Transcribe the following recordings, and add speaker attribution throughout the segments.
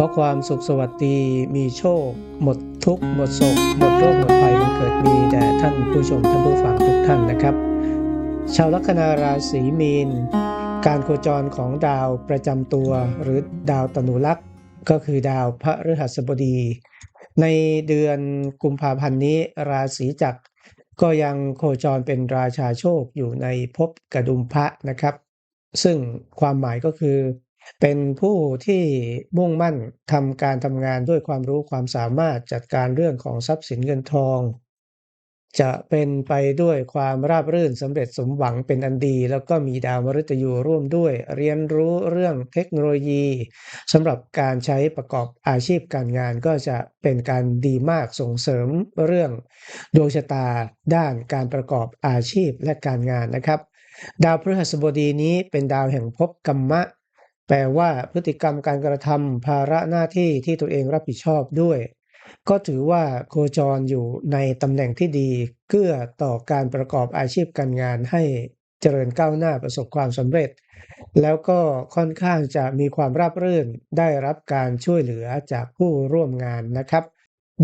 Speaker 1: ขอความสุขสวัสดี มีโชค หมดทุกข์หมดโศกหมดโรคหมดภัยมันเกิดมีแด่ท่านผู้ชมท่านผู้ฟังทุกท่านนะครับ ชาวลัคนาราศีมีน การโคจรของดาวประจำตัวหรือดาวตนุลักษ์ก็คือดาวพระฤหัสบดี ในเดือนกุมภาพันธ์นี้ราศีจักรก็ยังโคจรเป็นราชาโชคอยู่ในภพกระดุมพระนะครับ ซึ่งความหมายก็คือ เป็นผู้ที่มุ่งมั่นทำการทำงานด้วยความรู้ความสามารถจัดการเรื่องของทรัพย์สินเงินทอง จะเป็นไปด้วยความราบรื่นสำเร็จสมหวังเป็นอันดี แล้วก็มีดาวมฤตยูร่วมด้วย เรียนรู้เรื่องเทคโนโลยีสำหรับการใช้ประกอบอาชีพการงานก็จะเป็นการดีมากส่งเสริมเรื่องดวงชะตาด้านการประกอบอาชีพและการงานนะครับ ดาวพฤหัสบดีนี้เป็นดาวแห่งภพกรรมะ แปลว่าพฤติกรรมการกระทำภาระหน้าที่ที่ตัวเองรับผิดชอบด้วย ก็ถือว่าโคจรอยู่ในตำแหน่งที่ดีเกื้อต่อการประกอบอาชีพการงานให้เจริญก้าวหน้าประสบความสำเร็จ แล้วก็ค่อนข้างจะมีความราบรื่นได้รับการช่วยเหลือจากผู้ร่วมงานนะครับ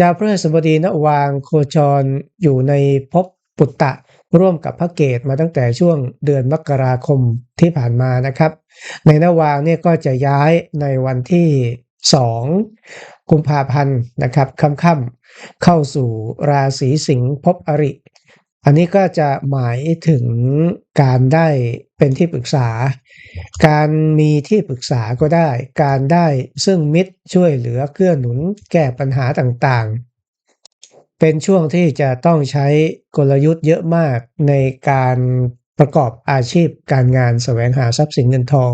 Speaker 1: ดาวพฤหัสบดีนวางโคจรอยู่ในภพปุตตะ ร่วมกับพระเกตมาตั้งแต่ช่วงเดือนมกราคมที่ผ่านมานะครับ ในนวางเนี่ยก็จะย้ายในวันที่ 2 กุมภาพันธ์นะครับค่ำๆเข้าสู่ราศีสิงห์ภพอริ อันนี้ก็จะหมายถึงการได้เป็นที่ปรึกษา การมีที่ปรึกษาก็ได้ การได้ซึ่งมิตรช่วยเหลือเกื้อหนุนแก้ปัญหาต่างๆ เป็นช่วงที่จะต้องใช้กลยุทธ์เยอะมากในการประกอบอาชีพการงานแสวงหาทรัพย์สินเงินทอง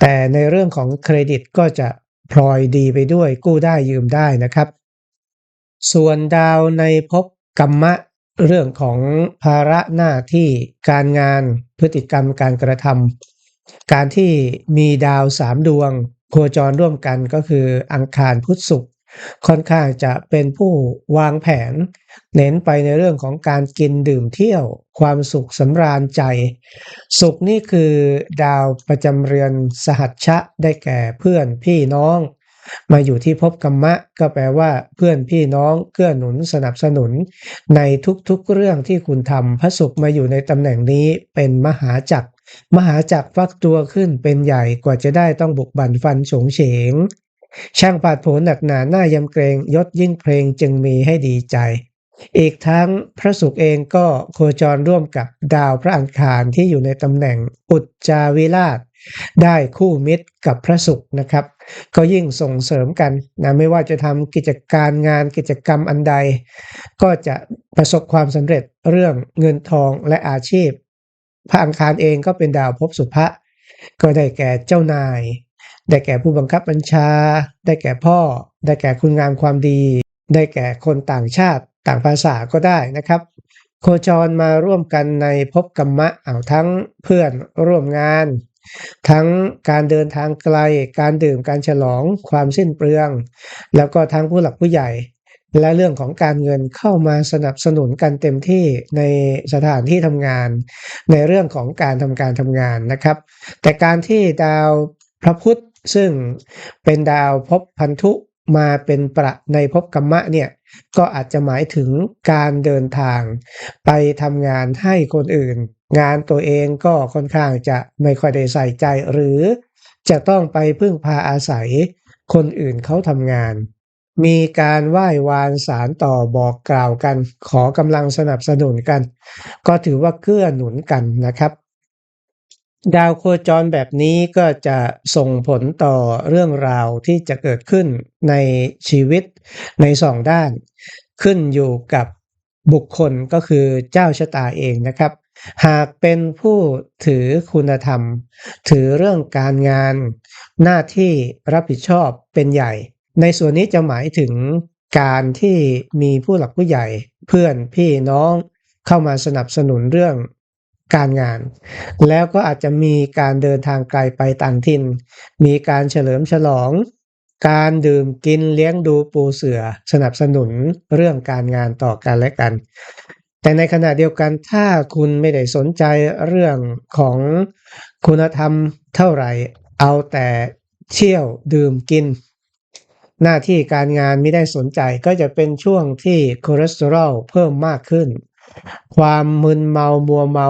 Speaker 1: แต่ในเรื่องของเครดิตก็จะพลอยดีไปด้วยกู้ได้ยืมได้นะครับ ส่วนดาวในภพกรรมะเรื่องของภาระหน้าที่การงานพฤติกรรมการกระทำการที่มีดาวสามดวง โคจรร่วมกันก็คืออังคารพุธศุกร์ ค่อนข้างจะเป็นผู้วางแผน เน้นไปในเรื่องของการกินดื่มเที่ยว ความสุขสำราญใจ สุขนี่คือดาวประจำเรือนสหัชชะได้แก่เพื่อนพี่น้อง มาอยู่ที่ภพกรรมะ ก็แปลว่าเพื่อนพี่น้องเกื้อหนุนสนับสนุน ในทุกๆเรื่องที่คุณทำพระศุกร์มาอยู่ในตำแหน่งนี้เป็นมหาจักรมหาจักรฟักตัวขึ้นเป็นใหญ่กว่าจะได้ต้องบุกบั่นฟันโฉงเฉง ช่างผาดโผนหนักหนาหน้ายำเกรงยศยิ่งเพลงจึงมีให้ดีใจ อีกทั้งพระศุกร์เองก็โคจรร่วมกับดาวพระอังคารที่อยู่ในตำแหน่งอุจจาวิราช ได้คู่มิตรกับพระศุกร์นะครับ ก็ยิ่งส่งเสริมกันนะไม่ว่าจะทำกิจการงานกิจกรรมอันใด ก็จะประสบความสำเร็จเรื่องเงินทองและอาชีพ พระอังคารเองก็เป็นดาวภพสุภะก็ได้แก่เจ้านาย ได้แก่ผู้บังคับบัญชา ได้แก่พ่อ ได้แก่คุณงามความดี ได้แก่คนต่างชาติต่างภาษาก็ได้นะครับ โคจรมาร่วมกันในภพกรรมะเอาทั้งเพื่อนร่วมงาน ทั้งการเดินทางไกล การดื่มการฉลองความสิ้นเปลือง แล้วก็ทั้งผู้หลักผู้ใหญ่ และเรื่องของการเงินเข้ามาสนับสนุนกันเต็มที่ในสถานที่ทำงาน ในเรื่องของการทำการทำงานนะครับ แต่การที่ดาวพระพุธ ซึ่งเป็นดาวภพพันธุมาเป็นประในภพกรรมะเนี่ยก็อาจจะหมายถึงการเดินทางไปทำงานให้คนอื่น งานตัวเองก็ค่อนข้างจะไม่ค่อยได้ใส่ใจหรือจะต้องไปพึ่งพาอาศัยคนอื่นเขาทำงาน มีการไหว้วานสารต่อบอกกล่าวกัน ขอกำลังสนับสนุนกัน ก็ถือว่าเกื้อหนุนกันนะครับ ดาวโคจรแบบนี้ก็จะส่งผลต่อเรื่องราวที่จะเกิดขึ้นในชีวิตในสองด้าน ขึ้นอยู่กับบุคคลก็คือเจ้าชะตาเองนะครับ หากเป็นผู้ถือคุณธรรม ถือเรื่องการงาน หน้าที่รับผิดชอบเป็นใหญ่ ในส่วนนี้จะหมายถึงการที่มีผู้หลักผู้ใหญ่ เพื่อนพี่น้องเข้ามาสนับสนุนเรื่อง การงาน แล้วก็อาจจะมีการเดินทางไกลไปต่างถิ่น มีการเฉลิมฉลอง การดื่มกินเลี้ยงดูปูเสือ สนับสนุนเรื่องการงานต่อกันและกัน แต่ในขณะเดียวกันถ้าคุณไม่ได้สนใจเรื่องของคุณธรรมเท่าไหร่ เอาแต่เที่ยวดื่มกิน หน้าที่การงานไม่ได้สนใจก็จะเป็นช่วงที่คอเลสเตอรอลเพิ่มมากขึ้นความมึนเมามัวเมา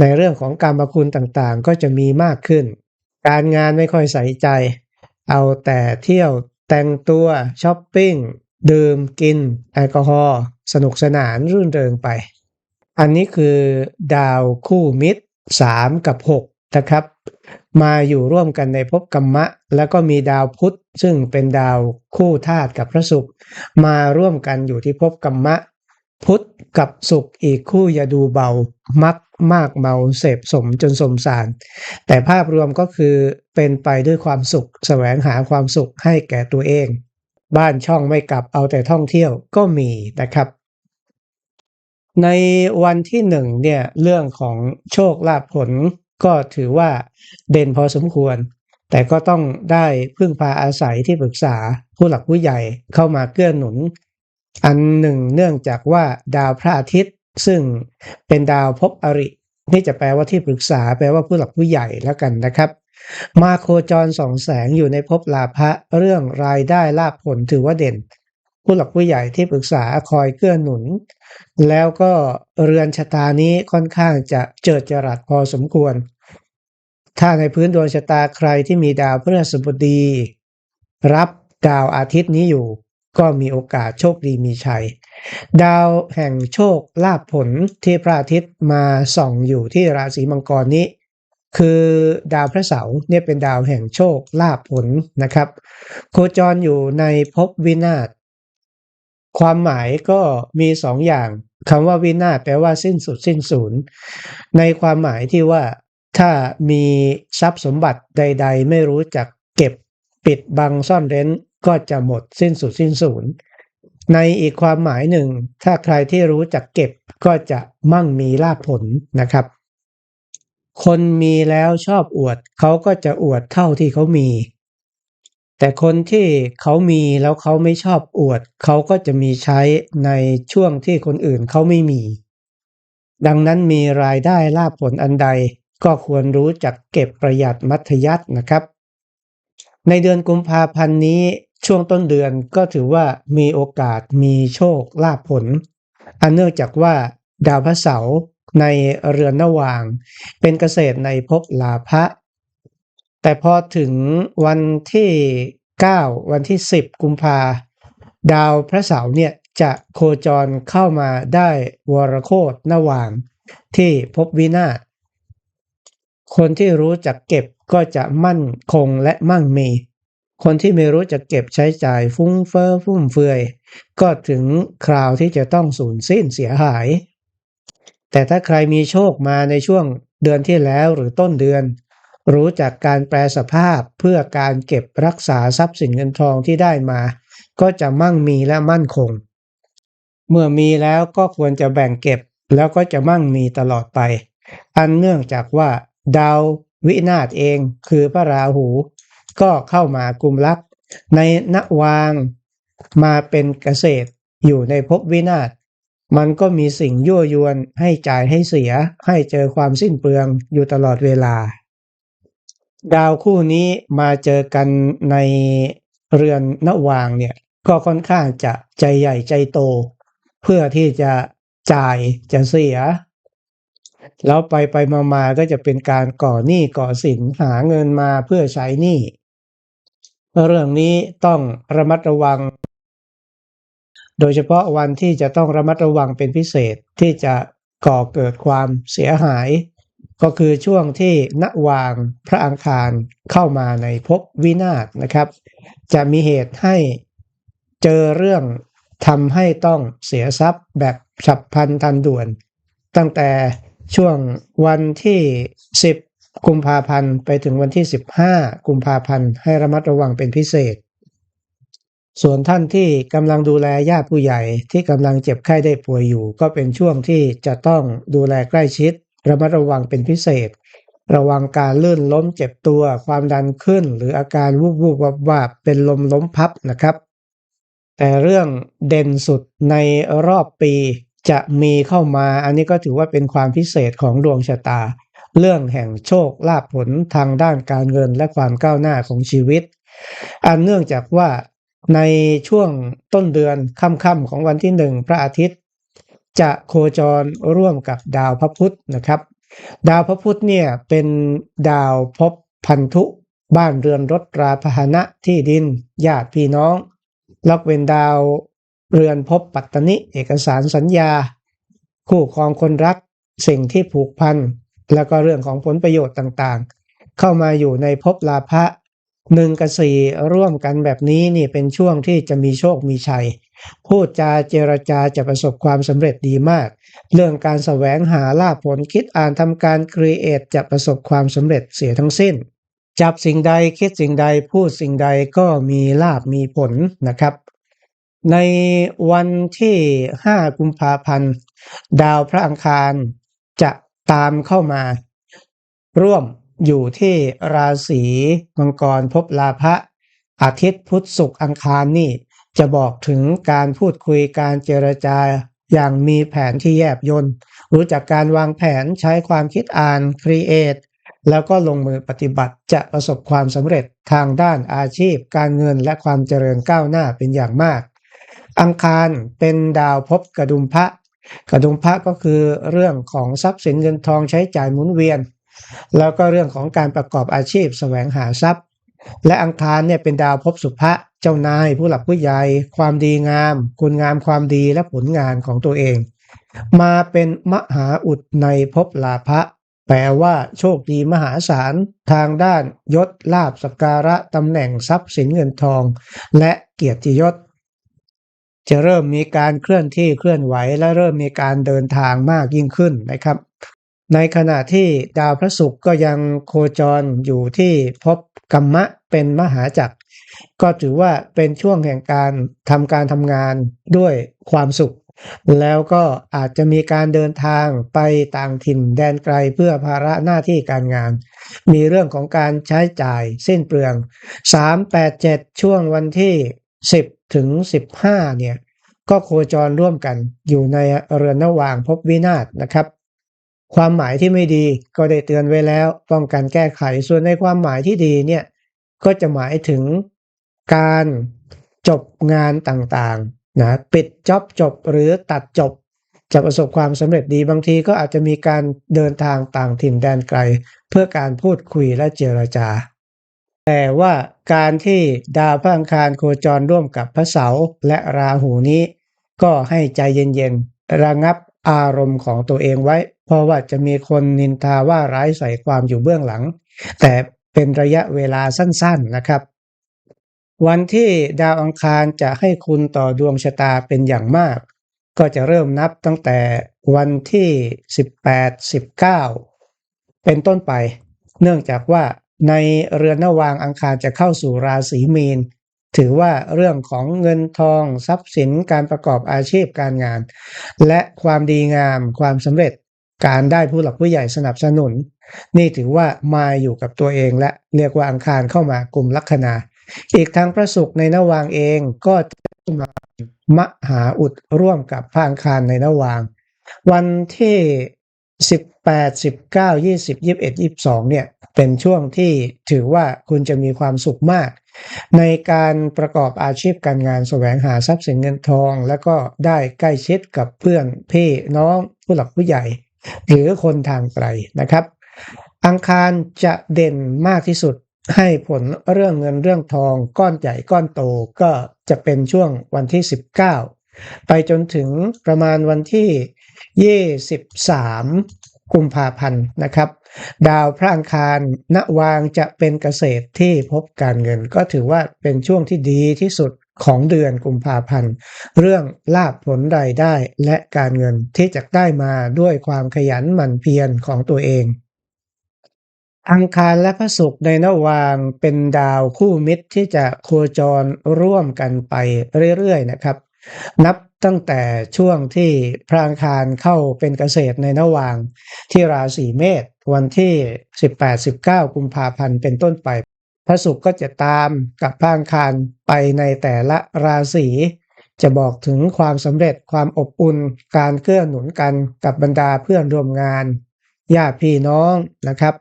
Speaker 1: ในเรื่องของการมคุณต่างๆ ก็จะมีมากขึ้น การงานไม่ค่อยใส่ใจ เอาแต่เที่ยวแต่งตัวช้อปปิ้งดื่มกิน แอลกอฮอล์สนุกสนานรื่นเริงไป อันนี้คือดาวคู่มิตร 3 กับ 6 นะครับ มาอยู่ร่วมกันในภพกรรมะ แล้วก็มีดาวพุธซึ่งเป็นดาวคู่ธาตุกับพระศุกร์มาร่วมกันอยู่ที่ภพกรรมะ พุธกับศุกร์อีกคู่อย่าดูเบามัก มากเมาเสพสมจนสมสาร แต่ภาพรวมก็คือเป็นไปด้วยความสุขแสวงหาความสุขให้แก่ตัวเอง บ้านช่องไม่กลับเอาแต่ท่องเที่ยวก็มีนะครับ ในวันที่หนึ่งเนี่ยเรื่องของโชคลาภผลก็ถือว่าเด่นพอสมควร แต่ก็ต้องได้พึ่งพาอาศัยที่ปรึกษาผู้หลักผู้ใหญ่เข้ามาเกื้อหนุน อันหนึ่งเนื่องจากว่าดาวพระอาทิตย์ ซึ่งเป็นดาวภพอริ นี่จะแปลว่าที่ปรึกษา แปลว่าผู้หลักผู้ใหญ่แล้วกันนะครับ มาโคจรสองแสงอยู่ในภพลาภะเรื่องรายได้ลาภผลถือว่าเด่น ผู้หลักผู้ใหญ่ที่ปรึกษาคอยเกื้อหนุน แล้วก็เรือนชะตานี้ค่อนข้างจะเจิดจรัสพอสมควร ถ้าในพื้นดวงชะตาใครที่มีดาวพฤหัสบดี รับดาวอาทิตย์นี้อยู่ ก็มีโอกาสโชคดีมีชัย ดาวแห่งโชคลาภผลที่พระอาทิตย์มาส่องอยู่ที่ราศีมังกรนี้ คือดาวพระเสาร์เนี่ยเป็นดาวแห่งโชคลาภผลนะครับ โคจรอยู่ในภพวินาศความหมายก็มีสองอย่างคำว่าวินาศแปลว่าสิ้นสุดสิ้นศูนย์ในความหมายที่ว่าถ้ามีทรัพย์สมบัติใด ๆ ไม่รู้จักเก็บปิดบังซ่อนเร้นก็จะหมดสิ้นสุดสิ้นศูนย์ ในอีกความหมายหนึ่ง ถ้าใครที่รู้จักเก็บก็จะมั่งมีลาภผลนะครับ คนมีแล้วชอบอวดเขาก็จะอวดเท่าที่เขามี แต่คนที่เขามีแล้วเขาไม่ชอบอวด เขาก็จะมีใช้ในช่วงที่คนอื่นเขาไม่มี ดังนั้นมีรายได้ลาภผลอันใดก็ควรรู้จักเก็บประหยัดมัธยัตินะครับ ในเดือนกุมภาพันธ์นี้ช่วงต้นเดือนก็ถือว่ามีโอกาสมีโชคลาภผล อันเนื่องจากว่าดาวพระเสาร์ในเรือนนวาง เป็นเกษตรในภพลาภะแต่พอถึงวันที่ 9 วันที่ 10 กุมภาดาวพระเสาร์เนี่ยจะโคจรเข้ามาได้วรโคตนวาง ที่ภพวินาศคนที่รู้จักเก็บก็จะมั่นคงและมั่งมี คนที่ไม่รู้จักเก็บใช้จ่ายฟุ้งเฟ้อฟุ่มเฟือย ก็ถึงคราวที่จะต้องสูญสิ้นเสียหาย แต่ถ้าใครมีโชคมาในช่วงเดือนที่แล้วหรือต้นเดือน รู้จักการแปลสภาพเพื่อการเก็บรักษาทรัพย์สินเงินทองที่ได้มา ก็จะมั่งมีและมั่นคง เมื่อมีแล้วก็ควรจะแบ่งเก็บแล้วก็จะมั่งมีตลอดไป อันเนื่องจากว่า ดาววินาศเองคือพระราหู ก็เข้ามากุมลักในนวางมาเป็นเกษตรอยู่ในภพวินาศมันก็มีสิ่งยั่วยวนให้จ่ายให้เสียให้เจอความสิ้นเปลืองอยู่ตลอดเวลา ดาวคู่นี้มาเจอกันในเรือนนวางเนี่ยก็ค่อนข้างจะใจใหญ่ใจโต เพื่อที่จะจ่ายจะเสีย แล้วไปไปมามาก็จะเป็นการก่อหนี้ก่อสินหาเงินมาเพื่อใช้หนี้ เรื่องนี้ต้องระมัดระวัง โดยเฉพาะวันที่จะต้องระมัดระวังเป็นพิเศษที่จะก่อเกิดความเสียหาย ก็คือช่วงที่ณวางพระอังคารเข้ามาในภพวินาศนะครับ จะมีเหตุให้เจอเรื่องทำให้ต้องเสียทรัพย์แบบฉับพลันทันด่วน ตั้งแต่ช่วงวันที่ 10 กุมภาพันธ์ไปถึงวันที่ 15 กุมภาพันธ์ให้ระมัดระวังเป็นพิเศษ ส่วนท่านที่กำลังดูแลญาติผู้ใหญ่ที่กำลังเจ็บไข้ได้ป่วยอยู่ ก็เป็นช่วงที่จะต้องดูแลใกล้ชิด ระมัดระวังเป็นพิเศษ ระวังการลื่นล้มเจ็บตัว ความดันขึ้น หรืออาการวูบวูบวับวาบเป็นลมล้มพับนะครับ แต่เรื่องเด่นสุดในรอบปีจะมีเข้ามา อันนี้ก็ถือว่าเป็นความพิเศษของดวงชะตา เรื่องแห่งโชคลาภผลทางด้านการเงินและความก้าวหน้าของชีวิต อันเนื่องจากว่าในช่วงต้นเดือนค่ำๆของวันที่หนึ่งพระอาทิตย์ จะโคจรร่วมกับดาวพระพุธนะครับ ดาวพระพุธเนี่ยเป็นดาวพบพันธุ บ้านเรือนรถราพหนะที่ดินญาติพี่น้องล็อกเว้นดาวเรือนพบปัตตนิเอกสารสัญญา คู่ครองคนรักสิ่งที่ผูกพัน แล้วก็เรื่องของผลประโยชน์ต่างๆ เข้ามาอยู่ในภพลาภะหนึ่งกับสี่ร่วมกันแบบนี้นี่เป็นช่วงที่จะมีโชคมีชัย พูดจาเจรจาจะประสบความสำเร็จดีมาก เรื่องการแสวงหาลาภผลคิดอ่านทำการครีเอทจะประสบความสำเร็จเสียทั้งสิ้น จับสิ่งใดคิดสิ่งใดพูดสิ่งใดก็มีลาภมีผลนะครับ ในวันที่ 5 กุมภาพันธ์ ดาวพระอังคารจะ ตามเข้ามา ร่วมอยู่ที่ราศีมังกรภพลาภะอาทิตย์พุธศุกร์อังคารนี่ จะบอกถึงการพูดคุยการเจรจาอย่างมีแผนที่แยบยนต์รู้จักการวางแผนใช้ความคิดอ่านครีเอทแล้วก็ลงมือปฏิบัติจะประสบความสำเร็จทางด้านอาชีพ การเงินและความเจริญก้าวหน้าเป็นอย่างมาก อังคารเป็นดาวภพกระดุมพระ กระดุมพระก็คือเรื่องของทรัพย์สินเงินทองใช้จ่ายหมุนเวียน แล้วก็เรื่องของการประกอบอาชีพแสวงหาทรัพย์ และอังคารเนี่ยเป็นดาวภพสุภะเจ้านายผู้หลักผู้ใหญ่ความดีงาม คุณงามความดีและผลงานของตัวเอง มาเป็นมหาอุดในภพลาภะแปลว่าโชคดีมหาศาล ทางด้านยศลาบสกการะตำแหน่งทรัพย์สินเงินทอง และเกียรติยศ จะเริ่มมีการเคลื่อนที่เคลื่อนไหวและเริ่มมีการเดินทางมากยิ่งขึ้นนะครับ ในขณะที่ดาวพระศุกร์ก็ยังโคจรอยู่ที่ภพกรรมะเป็นมหาจักร ก็ถือว่าเป็นช่วงแห่งการทำการทำงานด้วยความสุข แล้วก็อาจจะมีการเดินทางไปต่างถิ่นแดนไกลเพื่อภาระหน้าที่การงาน มีเรื่องของการใช้จ่ายสิ้นเปลือง 3 8 7 ช่วงวันที่ 10 ถึง 15 เนี่ย ก็โคจรร่วมกันอยู่ในเรือนระหว่างภพวินาศนะครับ ความหมายที่ไม่ดีก็ได้เตือนไว้แล้วป้องกันแก้ไขส่วนในความหมายที่ดีเนี่ย ก็จะหมายถึงการจบงานต่างๆนะปิดจ็อบจบหรือตัดจบจะประสบความสำเร็จดีบางทีก็อาจจะมีการเดินทางต่างถิ่นแดนไกล เพื่อการพูดคุยและเจรจา แต่ว่าการที่ดาวพระอังคารโคจรร่วมกับพระเสาร์และราหูนี้ ก็ให้ใจเย็นๆ ระงับอารมณ์ของตัวเองไว้ เพราะว่าจะมีคนนินทาว่าร้ายใส่ความอยู่เบื้องหลัง แต่เป็นระยะเวลาสั้นๆนะครับ วันที่ดาวอังคารจะให้คุณต่อดวงชะตาเป็นอย่างมาก ก็จะเริ่มนับตั้งแต่วันที่ 18 19 เป็นต้นไป เนื่องจากว่า ในเรือนนวางอังคารจะเข้าสู่ราศีมีน ถือว่าเรื่องของเงินทองทรัพย์สินการประกอบอาชีพการงาน และความดีงามความสำเร็จการได้ผู้หลักผู้ใหญ่สนับสนุน นี่ถือว่ามาอยู่กับตัวเองและเรียกว่าอังคารเข้ามากลุ่มลัคนา อีกทางพระศุกร์ในนวางเองก็จะมามหาอุดร่วมกับพระอังคารในนวาง วันที่ 18 19 20 21 22เนี่ยเป็นช่วงที่ถือว่าคุณจะมีความสุขมาก ในการประกอบอาชีพการงานแสวงหาทรัพย์สินเงินทอง แล้วก็ได้ใกล้ชิดกับเพื่อนพี่น้องผู้หลักผู้ใหญ่ หรือคนทางไกลนะครับ อังคารจะเด่นมากที่สุดให้ผลเรื่องเงินเรื่องทอง ก้อนใหญ่ก้อนโตก็จะเป็นช่วงวันที่ 19 ไปจนถึงประมาณวันที่ 23 กุมภาพันธ์นะครับ ดาวพระอังคารณวางจะเป็นเกษตรที่พบการเงิน ก็ถือว่าเป็นช่วงที่ดีที่สุดของเดือนกุมภาพันธ์ เรื่องลาบผลรายได้และการเงินที่จะได้มาด้วยความขยันหมั่นเพียรของตัวเอง อังคารและพระศุกร์ในนวางเป็นดาวคู่มิตรที่จะโคจรร่วมกันไปเรื่อยๆนะครับ นับ ตั้งแต่ช่วงที่พระอังคารเข้าเป็นเกษตรในนวางที่ราศีเมษวันที่ 18-19 กุมภาพันธ์เป็นต้นไป พระศุกร์ก็จะตามกับพระอังคารไปในแต่ละราศีจะบอกถึงความสำเร็จความอบอุ่นการเกื้อหนุนกันกับบรรดาเพื่อนร่วมงานญาติพี่น้องนะครับ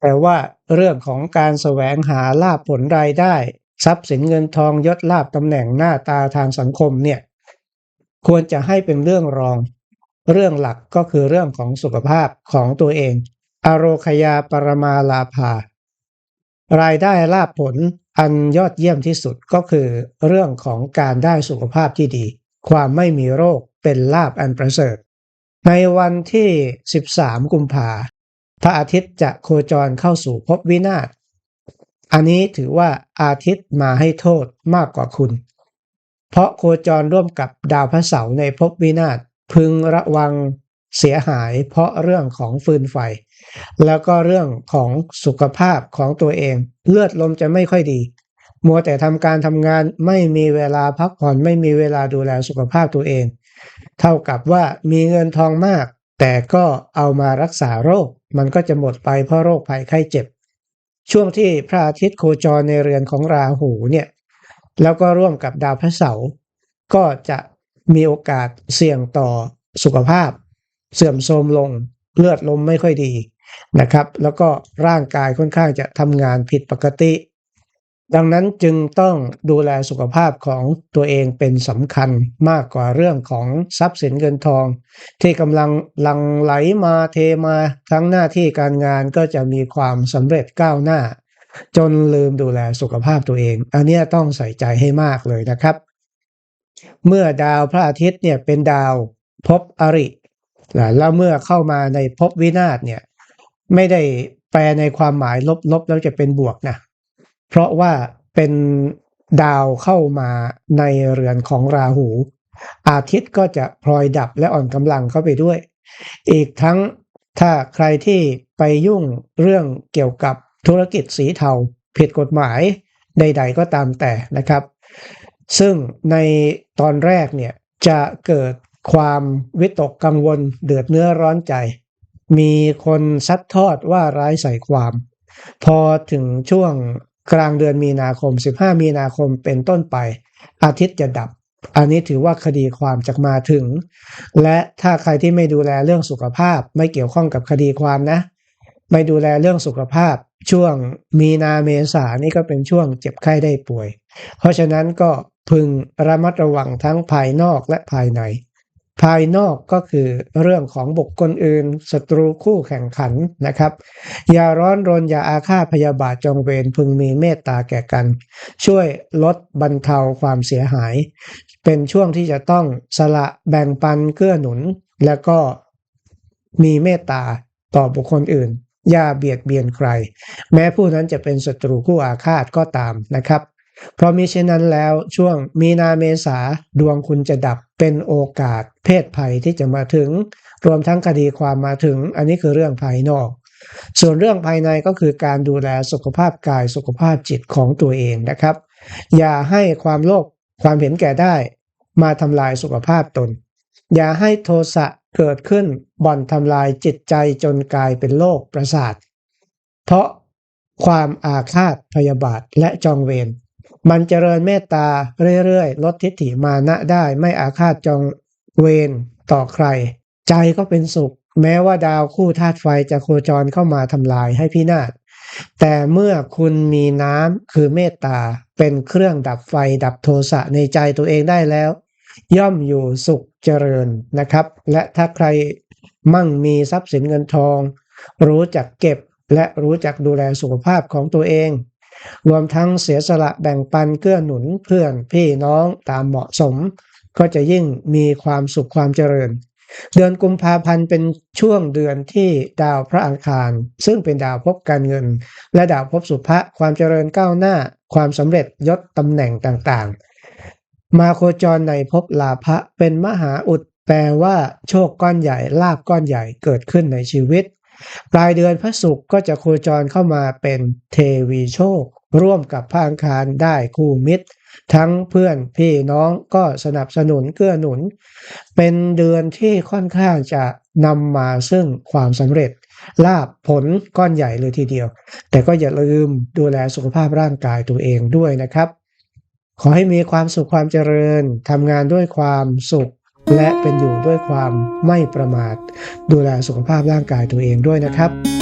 Speaker 1: แต่ว่าเรื่องของการแสวงหาลาภผลรายได้ ทรัพย์สินเงินทองยศลาบตำแหน่งหน้าตาทางสังคมเนี่ยควรจะให้เป็นเรื่องรอง เรื่องหลักก็คือเรื่องของสุขภาพของตัวเอง อโรคยาปรมาลาภารายได้ลาภผลอันยอดเยี่ยมที่สุดก็คือเรื่องของการได้สุขภาพที่ดี ความไม่มีโรคเป็นลาภอันประเสริฐ ในวันที่ 13 กุมภาพระอาทิตย์จะโคจรเข้าสู่ภพวินาศ อันนี้ถือว่าอาทิตย์มาให้โทษมากกว่าคุณ เพราะโคจรร่วมกับดาวพระเสาร์ในภพวินาศพึงระวังเสียหายเพราะเรื่องของฟืนไฟ แล้วก็เรื่องของสุขภาพของตัวเอง เลือดลมจะไม่ค่อยดี มัวแต่ทำการทำงานไม่มีเวลาพักผ่อนไม่มีเวลาดูแลสุขภาพตัวเอง เท่ากับว่ามีเงินทองมาก แต่ก็เอามารักษาโรค มันก็จะหมดไปเพราะโรคภัยไข้เจ็บ ช่วงที่พระอาทิตย์โคจรในเรือนของราหูเนี่ยแล้วก็ร่วมกับดาวพระเสาร์ก็จะมีโอกาสเสี่ยงต่อสุขภาพ เสื่อมโทรมลงเลือดลมไม่ค่อยดีนะครับ แล้วก็ร่างกายค่อนข้างจะทำงานผิดปกติ ดังนั้นจึงต้องดูแลสุขภาพของตัวเองเป็นสำคัญมากกว่าเรื่องของทรัพย์สินเงินทอง ที่กำลังหลังไหลมาเทมาทั้งหน้าที่การงานก็จะมีความสำเร็จก้าวหน้า จนลืมดูแลสุขภาพตัวเอง อันนี้ต้องใส่ใจให้มากเลยนะครับ เมื่อดาวพระอาทิตย์เนี่ยเป็นดาวภพอริ แล้วเมื่อเข้ามาในภพวินาศเนี่ยไม่ได้แปลในความหมายลบๆแล้วจะเป็นบวกนะ เพราะว่าเป็นดาวเข้ามาในเรือนของราหู อาทิตย์ก็จะพลอยดับและอ่อนกำลังเข้าไปด้วย อีกทั้งถ้าใครที่ไปยุ่งเรื่องเกี่ยวกับธุรกิจสีเทาผิดกฎหมายใด ๆ ก็ตามแต่นะครับ ซึ่งในตอนแรกเนี่ยจะเกิดความวิตกกังวลเดือดเนื้อร้อนใจ มีคนซัดทอดว่าร้ายใส่ความ พอถึงช่วง กลางเดือนมีนาคม 15 มีนาคมเป็นต้นไป อาทิตย์จะดับ อันนี้ถือว่าคดีความจะมาถึง และถ้าใครที่ไม่ดูแลเรื่องสุขภาพ ไม่เกี่ยวข้องกับคดีความนะ ไม่ดูแลเรื่องสุขภาพ ช่วงมีนาเมษานี่ก็เป็นช่วงเจ็บไข้ได้ป่วย เพราะฉะนั้นก็พึงระมัดระวังทั้งภายนอกและภายใน ภายนอกก็คือเรื่องของบุคคลอื่นศัตรูคู่แข่งขันนะครับ อย่าร้อนรนอย่าอาฆาตพยาบาทจองเวรพึงมีเมตตาแก่กัน ช่วยลดบรรเทาความเสียหาย เป็นช่วงที่จะต้องสละแบ่งปันเกื้อหนุน แล้วก็มีเมตตาต่อบุคคลอื่น อย่าเบียดเบียนใคร แม้ผู้นั้นจะเป็นศัตรูคู่อาฆาตก็ตามนะครับ เพราะมิเช่นนั้นแล้วช่วงมีนาเมษาดวงคุณจะดับเป็นโอกาส เพศภัยที่จะมาถึง รวมทั้งคดีความมาถึง อันนี้คือเรื่องภายนอก ส่วนเรื่องภายในก็คือการดูแลสุขภาพกายสุขภาพจิตของตัวเองนะครับ อย่าให้ความโลภความเห็นแก่ได้ มาทำลายสุขภาพตน อย่าให้โทสะเกิดขึ้นบ่อนทำลายจิตใจจนกลายเป็นโรคประสาท เพราะความอาฆาตพยาบาทและจองเวร มันเจริญเมตตาเรื่อยๆ ลดทิฏฐิมานะได้ไม่อาฆาตจองเวรต่อใคร ใจก็เป็นสุข แม้ว่าดาวคู่ธาตุไฟจะโคจรเข้ามาทำลายให้พินาศแต่เมื่อคุณมีน้ำคือเมตตาเป็นเครื่องดับไฟดับโทสะในใจตัวเองได้แล้ว ย่อมอยู่สุขเจริญนะครับ และถ้าใครมั่งมีทรัพย์สินเงินทอง รู้จักเก็บและรู้จักดูแลสุขภาพของตัวเอง รวมทั้งเสียสละแบ่งปันเกื้อหนุนเพื่อนพี่น้องตามเหมาะสม ก็จะยิ่งมีความสุขความเจริญ เดือนกุมภาพันธ์เป็นช่วงเดือนที่ดาวพระอังคาร ซึ่งเป็นดาวภพการเงิน และดาวภพสุภะความเจริญก้าวหน้า ความสำเร็จยศตำแหน่งต่างๆ มาโคจรในภพลาภะเป็นมหาอุดแปลว่าโชคก้อนใหญ่ลาบก้อนใหญ่เกิดขึ้นในชีวิต ปลายเดือนพระศุกร์ก็จะโคจรเข้ามาเป็นเทวีโชค ร่วมกับพระอังคารได้คู่มิตร ทั้งเพื่อนพี่น้องก็สนับสนุนเกื้อหนุน เป็นเดือนที่ค่อนข้างจะนำมาซึ่งความสำเร็จลาบผลก้อนใหญ่เลยทีเดียว แต่ก็อย่าลืมดูแลสุขภาพร่างกายตัวเองด้วยนะครับ ขอให้มีความสุขความเจริญทำงานด้วยความสุข และเป็นอยู่ด้วยความไม่ประมาท ดูแลสุขภาพร่างกายตัวเองด้วยนะครับ